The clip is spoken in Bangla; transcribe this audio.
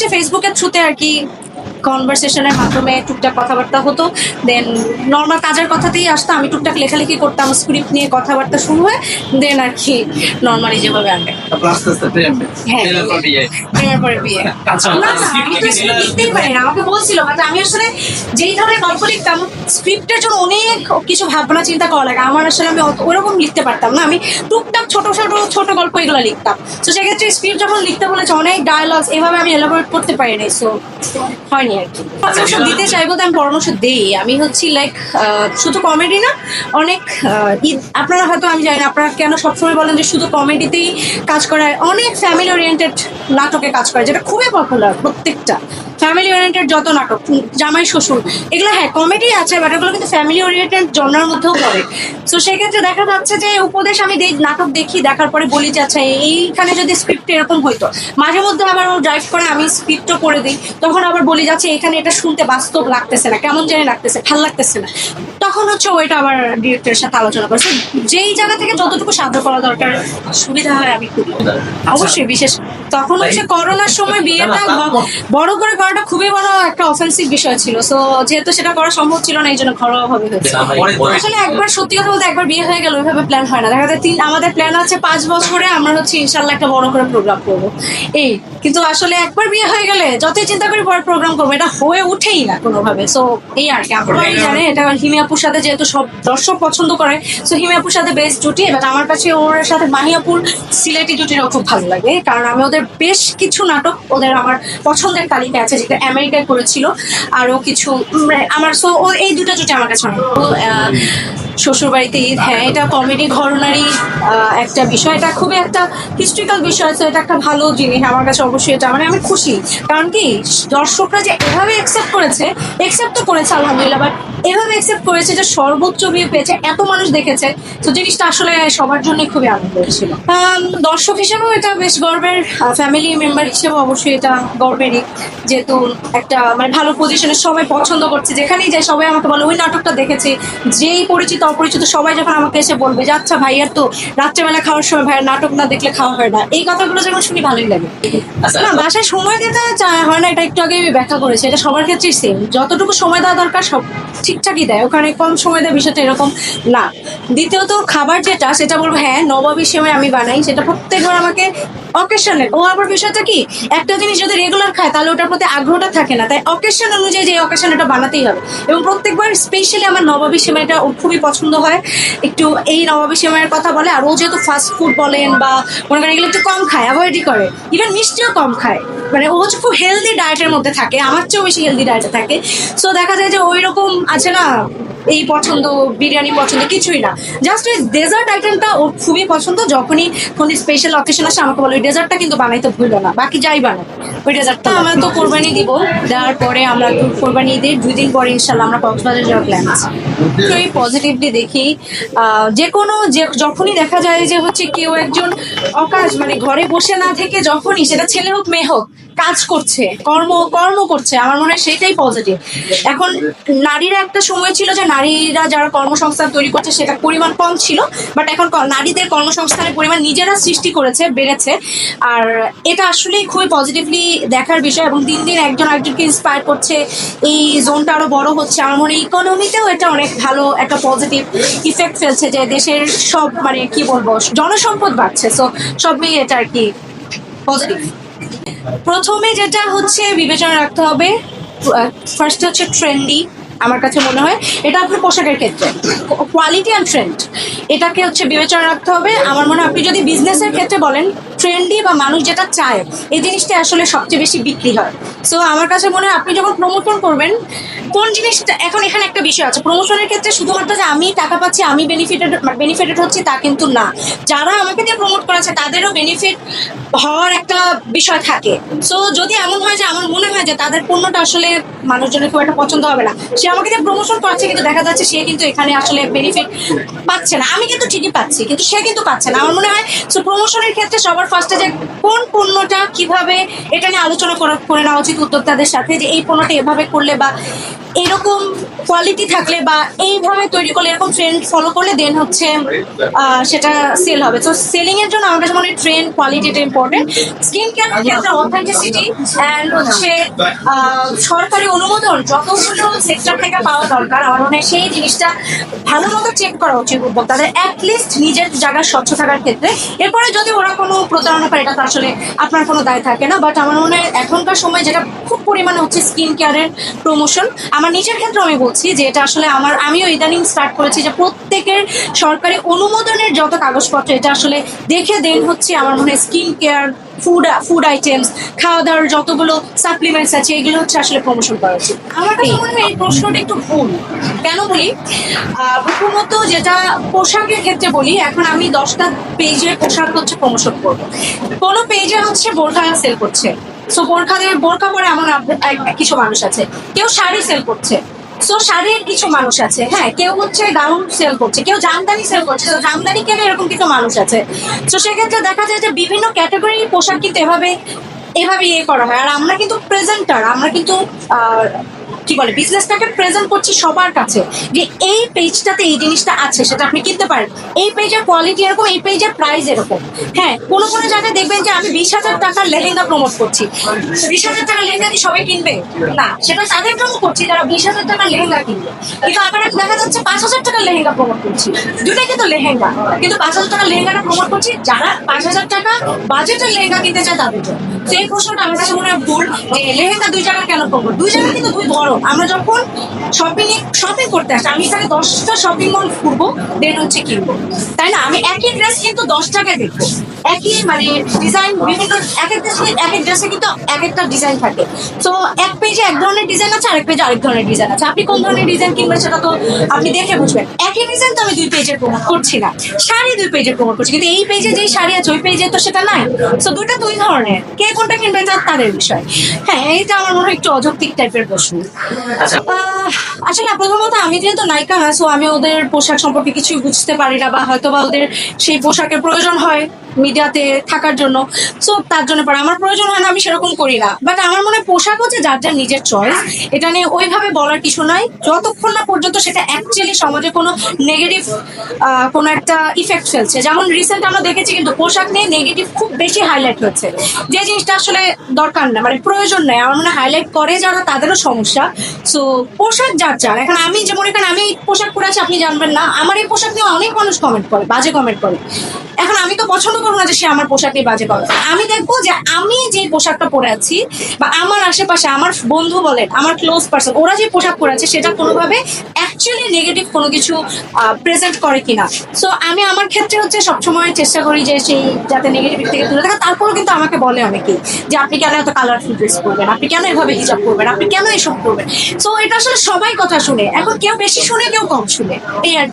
হচ্ছে ফেসবুকের থ্রুতে আর কি কনভারসেশনের মাধ্যমে টুকটাক কথাবার্তা হতো। দেন নর্মাল কাজের কথাতেই আসতো। আমি টুকটাক লেখালেখি করতাম স্ক্রিপ্ট নিয়ে কথাবার্তা শুরু হয় দেন আর কি নর্মালি যেভাবে আগে হ্যাঁ। আচ্ছা, না আমাকে বলছিল বাট আমি আসলে যেই ধরনের গল্প লিখতাম স্ক্রিপ্টের জন্য অনেক কিছু ভাবনা চিন্তা করা লাগে। আমার আসলে আমি ওরকম লিখতে পারতাম না। আমি টুকটাক ছোট ছোট ছোট গল্প এগুলো লিখতাম। তো সেক্ষেত্রে স্ক্রিপ্ট যখন লিখতে বলেছে অনেক ডায়ালগস এভাবে আমি এলাবোরেট করতে পারি নাই সো হয়নি আর কি পরামর্শ দিতে চাই বলতে আমি পরামর্শ দেই। আমি হচ্ছি লাইক শুধু কমেডি না, অনেক আপনারা হয়তো, আমি জানি না, আপনারা কেন সবসময় বলেন যে শুধু কমেডিতেই কাজ করায়? অনেক ফ্যামিলি ওরিয়েন্টেড নাটকে কাজ করে যেটা খুবই পপুলার প্রত্যেকটা। ফ্যামিলি ওরিয়েন্টেড যত নাটক জামাই শ্বশুর এগুলো হ্যাঁ কমেডি আছে বাট এগুলো কিন্তু ফ্যামিলি ওরিয়েন্টেড জনার মধ্যেও পড়ে তো সেক্ষেত্রে দেখা যাচ্ছে যে উপদেশ আমি নাটক দেখি দেখার পরে বলি যে আচ্ছা এইখানে যদি স্ক্রিপ্ট এরকম হইতো মাঝে মধ্যে আবার ও ড্রাইভ করে আমি স্ক্রিপ্টও করে দিই তখন আবার বলি যাচ্ছে এখানে এটা শুনতে বাস্তব লাগতেছে না কেমন জানি লাগতেছে ভালো লাগতেছে না তখন হচ্ছে ওইটা আবার ডিরেক্টরের সাথে আলোচনা করছে যেই জায়গা থেকে যতটুকু সাহায্য করা দরকার সুবিধা হয় আমি অবশ্যই বিশেষ তখন হচ্ছে করোনার সময় বিয়েটা বড় করে করাটা খুবই বড় একটা অফেন্সিভ বিষয় ছিল। সো যেহেতু সেটা করা সম্ভব ছিল না এই জন্য ঘরোয়া ভাবে হয়েছে আসলে একবার সত্যি কথা বলতে একবার বিয়ে হয়ে গেল ওইভাবে প্ল্যান হয় না। দেখা যায় তিন আমাদের প্ল্যান আছে পাঁচ বছরে আমরা হচ্ছে ইনশাল্লাহ একটা বড় করে প্রোগ্রাম করব। এই কিন্তু আসলে একবার বিয়ে হয়ে গেলে যতই চিন্তা করি পরে প্রোগ্রাম করব এটা হয়ে উঠেই না কোনোভাবে। সো এই আর কি। আপনারাই জানে এটা হিমিয়াপুর সাথে যেহেতু সব দর্শক পছন্দ করে সো হিমিয়াপুর সাথে বেস্ট জুটি এবং আমার কাছে ওর সাথে মাহিয়াপুর সিলেটি জুটিরও খুব ভালো লাগে কারণ আমি ওদের বেশ কিছু নাটক ওদের আমার পছন্দের তালিকা আছে যেটা আমেরিকায় করেছিল। আরও কিছু আমার সো ও এই দুটো জুটি আমার কাছে। শ্বশুর বাড়িতে ঈদ হ্যাঁ এটা কমেডি ঘরনারই একটা বিষয়। এটা খুবই একটা হিস্ট্রিক্যাল বিষয় তো এটা একটা ভালো জিনিস। আমার কাছে অবশ্যই এটা মানে আমি খুশি। কারণ কি, দর্শকরা যে এভাবে অ্যাকসেপ্ট করেছে অ্যাকসেপ্ট তো করেছে, আলহামদুলিল্লাহ বাট এভাবে অ্যাকসেপ্ট করেছে যে সর্বোচ্চ ভিউ পেয়েছে এত মানুষ দেখেছে। তো জিনিসটা আসলে সবার জন্য খুবই আনন্দের ছিল। দর্শক হিসেবেও এটা বেশ গর্বের ফ্যামিলি মেম্বার হিসেবে অবশ্যই এটা গর্বেরই। যেহেতু একটা মানে ভালো পজিশনে সবাই পছন্দ করছে। যেখানেই যায় সবাই আমাকে বলে ওই নাটকটা দেখেছি। যেই পরিচিত অপরিচিত সবাই যখন আমাকে এসে বলবে যে আচ্ছা ভাইয়ার তো রাত্রেবেলা খাওয়ার সময় ভাইয়ার নাটক না দেখলে খাওয়া হয় না। এই কথাগুলো যেমন শুনি ভালোই লাগে। আচ্ছা, না বাসায় সময় দিতে হয় না এটা একটু আগে ব্যাখ্যা করেছি। এটা সবার ক্ষেত্রেই সেম যতটুকু সময় দেওয়া দরকার সব ঠিকঠাকই দেয়। ওখানে কম সময় দেয়, বিষয়টা এরকম না। দ্বিতীয়ত খাবার যেটা, সেটা বলব হ্যাঁ নবাবী সময় আমি বানাই, সেটা প্রত্যেকবার আমাকে অকেশনে ও আবার বিষয়টা কি? একটা জিনিস যদি রেগুলার খায়, তাহলে ওটার প্রতি আগ্রহটা থাকে না। তাই অকেশন অনুযায়ী যে অকেশন ওটা বানাতেই হবে। এবং প্রত্যেকবার স্পেশালি আমার নবাবী সেমাইটা ওর খুবই পছন্দ হয়। একটু এই নবাবী সেমাইয়ের কথা বলে, আর ও যেহেতু ফাস্ট ফুড বলেন বা মনে করেন এগুলো একটু কম খায় অ্যাভয়েডই করে। ইভেন মিষ্টিও কম খায়। মানে ও হচ্ছে খুব হেলদি ডায়েটের মধ্যে থাকে, আমার চেয়েও বেশি হেলদি ডায়েটে থাকে। সো দেখা যায় যে ওই রকম আছে না, এই পছন্দ, বিরিয়ানি পছন্দ, কিছুই না। জাস্ট ওই ডেজার্ট আইটেমটা ওর খুবই পছন্দ, যখনই কোনো স্পেশাল অকেশন আসে, আমাকে বলে ডেজার্টটা কিন্তু বানাইতে ভুলো না বাকি যাই বানাবো ওই ডেজার্টটা আমরা তো কোরবানি দিব দেওয়ার পরে আমরা কোরবানি দিই দুই দিন পরে ইনশাল্লাহ আমরা কক্সবাজার যাওয়ার প্ল্যান আছে। তো এই পজিটিভলি দেখি আহ, যে কোনো যে যখনই দেখা যায় যে হচ্ছে কেউ একজন অকাশ মানে ঘরে বসে না থেকে যখনই সেটা ছেলে হোক মেয়ে হোক কাজ করছে, কর্ম কর্ম করছে। আমার মনে হয় সেটাই পজিটিভ এখন নারীরা একটা সময় ছিল যে নারীরা যারা কর্মসংস্থান তৈরি করছে সেটা পরিমাণ কম ছিল বাট এখন নারীদের কর্মসংস্থানের পরিমাণ নিজেরা সৃষ্টি করেছে, বেড়েছে। আর এটা আসলেই খুবই পজিটিভলি দেখার বিষয় এবং দিন দিন একজন একজনকে ইন্সপায়ার করছে। এই জোনটা আরও বড় হচ্ছে। আমার মনে হয় ইকোনমিতেও এটা অনেক ভালো একটা পজিটিভ ইফেক্ট ফেলছে যে দেশের সব মানে কি বলব, জনসম্পদ বাড়ছে। সো সব মিলিয়ে এটা আর কি পজিটিভ প্রথমে যেটা হচ্ছে বিবেচনা রাখতে হবে ফার্স্ট হচ্ছে ট্রেন্ডি আমার কাছে মনে হয়। এটা আপনার পোশাকের ক্ষেত্রে। কোয়ালিটি অ্যান্ড ট্রেন্ড এটাকে হচ্ছে বিবেচনা রাখতে হবে। আমার মনে হয় আপনি যদি বিজনেসের ক্ষেত্রে বলেন ট্রেন্ডি বা মানুষ যেটা চায়, এই জিনিসটা আসলে সবচেয়ে বেশি বিক্রি হয়। সো আমার কাছে মনে হয় আপনি যখন প্রমোশন করবেন কোন জিনিসটা এখন এখানে একটা বিষয় আছে। প্রমোশনের ক্ষেত্রে শুধুমাত্র যে আমি টাকা পাচ্ছি, আমি বেনিফিটেড বেনিফিটেড হচ্ছি তা কিন্তু না। যারা আমাকে দিয়ে প্রমোট করেছে, তাদেরও বেনিফিট হওয়ার একটা বিষয় থাকে। সো যদি এমন হয় যে, আমার মনে হয় যে তাদের পণ্যটা আসলে মানুষজনের খুব একটা পছন্দ হবে না, সে আমাকে দিয়ে প্রমোশন করছে কিন্তু দেখা যাচ্ছে সে কিন্তু এখানে আসলে বেনিফিট পাচ্ছে না। আমি কিন্তু ঠিকই পাচ্ছি, কিন্তু সে কিন্তু পাচ্ছে না। আমার মনে হয় সো প্রমোশনের ক্ষেত্রে সবার ফার্স্টে যে কোন পণ্যটা কীভাবে এটা নিয়ে আলোচনা করা, করে নেওয়া উচিত উদ্যোক্তাদের সাথে যে এই পণ্যটা এভাবে করলে বা এরকম কোয়ালিটি থাকলে বা এইভাবে তৈরি করলে, এরকম ট্রেন্ড ফলো করলে দেন হচ্ছে সেটা সেল হবে। তো সেলিং এর জন্য আমার কাছে মনে হয় ট্রেন্ড কোয়ালিটিটা ইম্পর্টেন্ট স্কিন কেয়ার ক্ষেত্রে অথেন্টিসিটি অ্যান্ড হচ্ছে সরকারি অনুমোদন যতগুলো সেক্টর থেকে পাওয়া দরকার। আমার মনে হয় সেই জিনিসটা ভালো মতো চেক করা উচিত উদ্যোক্তাদের। অ্যাটলিস্ট নিজের জায়গা স্বচ্ছ থাকার ক্ষেত্রে। এরপরে যদি ওরা কোনো প্রতারণা করে, এটা তো আসলে আপনার কোনো দায় থাকে না। বাট আমার মনে হয় এখনকার সময় যেটা খুব পরিমাণে হচ্ছে স্কিন কেয়ারের প্রমোশন আমার নিজের ক্ষেত্রে আমি বলছি যে এটা আসলে আমার আমিও ইদানিং স্টার্ট করেছি যে প্রত্যেকের সরকারি অনুমোদনের যত কাগজপত্র এটা আসলে দেখে দেন হচ্ছে আমার মনে হয় skin care food food items খাওয়া দাওয়ার যতগুলো সাপ্লিমেন্টস আছে এগুলো হচ্ছে আসলে প্রমোশন করা উচিত। আমার কাছে মনে হয় এই প্রশ্নটা একটু ভুল। কেন বলি? আহ, প্রথমত যেটা পোশাকের ক্ষেত্রে বলি এখন আমি দশটা পেজে পোশাক হচ্ছে প্রমোশন করব। কোনো পেজে হচ্ছে বোরখা সেল করছে। সো বোরখা দিয়ে বোরখা পরে এমন এক- কিছু মানুষ আছে কেউ শাড়ি সেল করছে। সো শাড়ির কিছু মানুষ আছে হ্যাঁ কেউ হচ্ছে গাউন সেল করছে কেউ জামদানি সেল করছে তো জামদানি কেন এরকম কিছু মানুষ আছে। তো সেক্ষেত্রে দেখা যায় যে বিভিন্ন ক্যাটাগরির পোশাক কিন্তু এভাবে এভাবে ইয়ে করা হয়। আর আমরা কিন্তু প্রেজেন্টার আমরা কিন্তু আহ, কি বলে বিজনেসটাকে প্রেজেন্ট করছি সবার কাছে যে এই পেজটাতে এই জিনিসটা আছে, সেটা আপনি কিনতে পারেন। এই পেজের কোয়ালিটি এরকম, এই পেজের প্রাইস এরকম। হ্যাঁ কোনো কোনো জায়গায় দেখবেন যে আমি বিশ হাজার টাকার লেহেঙ্গা প্রমোট করছি। বিশ হাজার টাকার লেহেঙ্গা কি সবাই কিনবে? না, সেটা তাদের জন্য করছি, যারা বিশ হাজার টাকার লেহেঙ্গা কিনবে। কিন্তু আবার দেখা যাচ্ছে পাঁচ হাজার টাকার লেহেঙ্গা প্রমোট করছি। দুটাই কিন্তু লেহেঙ্গা। কিন্তু পাঁচ হাজার টাকার লেহেঙ্গাটা প্রমোট করছি, যারা পাঁচ হাজার টাকা বাজেটের লেহেঙ্গা কিনতে চায় তাদের জন্য। এই প্রশ্নটা আমার কাছে মনে হয় ভুল, যে লেহেঙ্গা দুই জায়গায় কেন প্রমোট দুই জায়গায় কিন্তু দুই ধরন আমরা যখন শপিং শপিং করতে আসি, আমি এখানে দশটা শপিং মল ঘুরবো দেন হচ্ছে কিনবো। তাই না? আমি একই ড্রেস কিন্তু দশ টাকায় দেখব। একই মানে ডিজাইন বিভিন্ন এক এক ড্রেসে এক এক ড্রেসে কিন্তু এক একটা ডিজাইন থাকে। তো এক পেজে এক ধরনের ডিজাইন আছে, আরেক পেজে আরেক ধরনের ডিজাইন আছে। আপনি কোন ধরনের ডিজাইন কিনবেন সেটা তো আপনি দেখে বুঝবেন। একই ডিজাইন তো আমি দুই পেজের প্রমোট করছি না। শাড়ি দুই পেজের প্রমোট করছি, কিন্তু এই পেজে যেই শাড়ি আছে, ওই পেজে তো সেটা নাই। তো দুইটা দুই ধরনের। কে কোনটা কিনবেন তাদের বিষয়। হ্যাঁ এইটা আমার মনে হয় একটু অযৌক্তিক টাইপের প্রশ্ন। আচ্ছা। আসলে প্রথমত আমি যেহেতু নায়িকা সো আমি ওদের পোশাক সম্পর্কে কিছুই বুঝতে পারি না বা হয়তো বা ওদের সেই পোশাকের প্রয়োজন হয়। মিডিয়াতে থাকার জন্য। সো তার জন্য পরে আমার প্রয়োজন হয় না, আমি সেরকম করি না। বাট আমার মনে পোশাক হচ্ছে যার যার নিজের চয়েস এটা নিয়ে ওইভাবে বলার কিছু নাই। যতক্ষণ না পর্যন্ত সেটা অ্যাকচুয়ালি সমাজে কোনো নেগেটিভ কোনো একটা ইফেক্ট ফেলছে। যেমন রিসেন্ট আমরা দেখেছি কিন্তু পোশাক নিয়ে নেগেটিভ খুব বেশি হাইলাইট হচ্ছে। যে জিনিসটা আসলে দরকার না মানে প্রয়োজন নেই। আমার মনে হাইলাইট করে যারা তাদেরও সমস্যা। সো পোশাক যার যার। এখন আমি যেমন এখানে আমি এই পোশাক পরে আছি, আপনি জানবেন না। আমার এই পোশাক নিয়ে অনেক মানুষ কমেন্ট করে, বাজে কমেন্ট করে। এখন আমি তো পছন্দ করব না যে সে আমার পোশাক নিয়ে বাজে করে। আমি দেখব যে আমি যে পোশাকটা পরে আছি বা আমার আশেপাশে আমার বন্ধু বলেন, আমার ক্লোজ পার্সন ওরা যে পোশাক পরে আছে সেটা কোনোভাবে অ্যাকচুয়ালি নেগেটিভ কোনো কিছু প্রেজেন্ট করে কিনা। সো আমি আমার ক্ষেত্রে হচ্ছে সবসময় চেষ্টা করি যে সেই যাতে নেগেটিভ থেকে তুলে থাকা তারপরেও কিন্তু আমাকে বলে অনেকেই যে, আপনি কেন এত কালারফুল ড্রেস করবেন আপনি কেন এভাবে হিজাব করবেন আপনি কেন এসব করবেন সো এটা আসলে সবাই কথা শুনে। এখন কেউ বেশি শুনে, কেউ কম শুনে। এই আর।